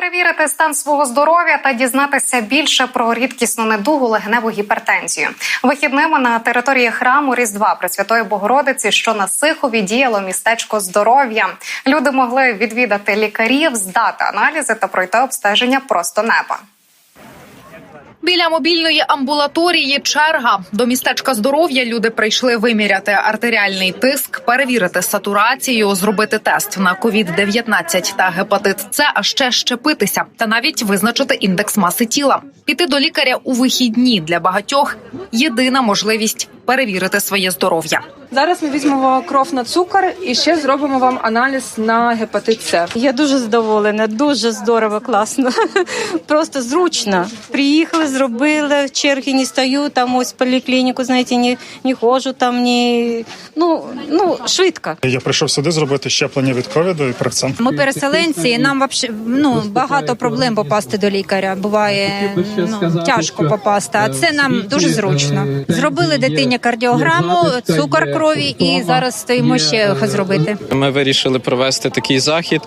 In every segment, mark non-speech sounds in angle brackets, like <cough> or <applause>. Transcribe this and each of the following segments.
Перевірити стан свого здоров'я та дізнатися більше про рідкісну недугу легеневу гіпертензію. Вихідними на території храму Різдва Пресвятої Богородиці, що на Сихові діяло містечко здоров'я. Люди могли відвідати лікарів, здати аналізи та пройти обстеження просто неба. Біля мобільної амбулаторії черга до містечка здоров'я люди прийшли виміряти артеріальний тиск, перевірити сатурацію, зробити тест на COVID-19 та гепатит С, а ще щепитися та навіть визначити індекс маси тіла. Піти до лікаря у вихідні для багатьох єдина можливість перевірити своє здоров'я. Зараз ми візьмемо кров на цукор і ще зробимо вам аналіз на гепатит С. Я дуже задоволена, дуже здорово, класно. <laughs> Просто зручно. Приїхали, зробили, в черги не стою, там ось поліклініку, знаєте, не, не ходжу там, ні. Ну, ну, швидко. Я прийшов сюди зробити щеплення від ковіду і перед Ми переселенці, і нам вообще ну багато проблем попасти до лікаря. Буває ну, тяжко попасти. А це нам дуже зручно. Зробили дитині кардіограму, цукор крові, і зараз стоїмо ще зробити. Ми вирішили провести такий захід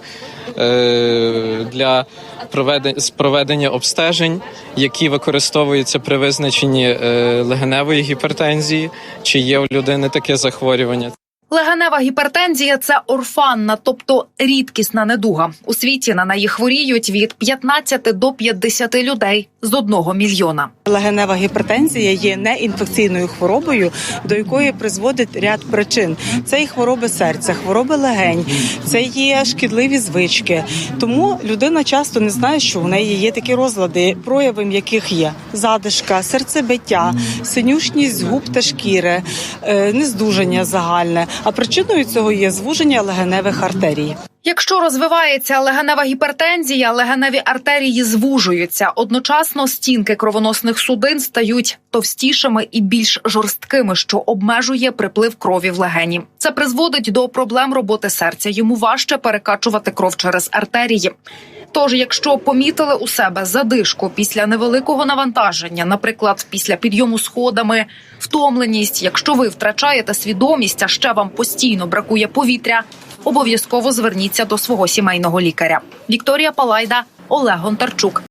е, для проведення з проведення обстежень, які використовуються при визначенні е, легеневої гіпертензії, чи є у людини таке захворювання. Легенева гіпертензія це орфанна, тобто рідкісна недуга. У світі на неї хворіють від 15 до 50 людей з одного мільйона. Легенева гіпертензія є неінфекційною хворобою, до якої призводить ряд причин. Це і хвороби серця, хвороби легень, це є шкідливі звички. Тому людина часто не знає, що в неї є такі розлади, проявом яких є задишка, серцебиття, синюшність губ та шкіри, е, нездужання загальне. А причиною цього є звуження легеневих артерій. Якщо розвивається легенева гіпертензія, легеневі артерії звужуються. Одночасно стінки кровоносних судин стають товстішими і більш жорсткими, що обмежує приплив крові в легені. Це призводить до проблем роботи серця. Йому важче перекачувати кров через артерії. Тож, якщо помітили у себе задишку після невеликого навантаження, наприклад, після підйому сходами, втомленість, якщо ви втрачаєте свідомість, а ще вам постійно бракує повітря, обов'язково зверніться до свого сімейного лікаря. Вікторія Палайда, Олег Гонтарчук.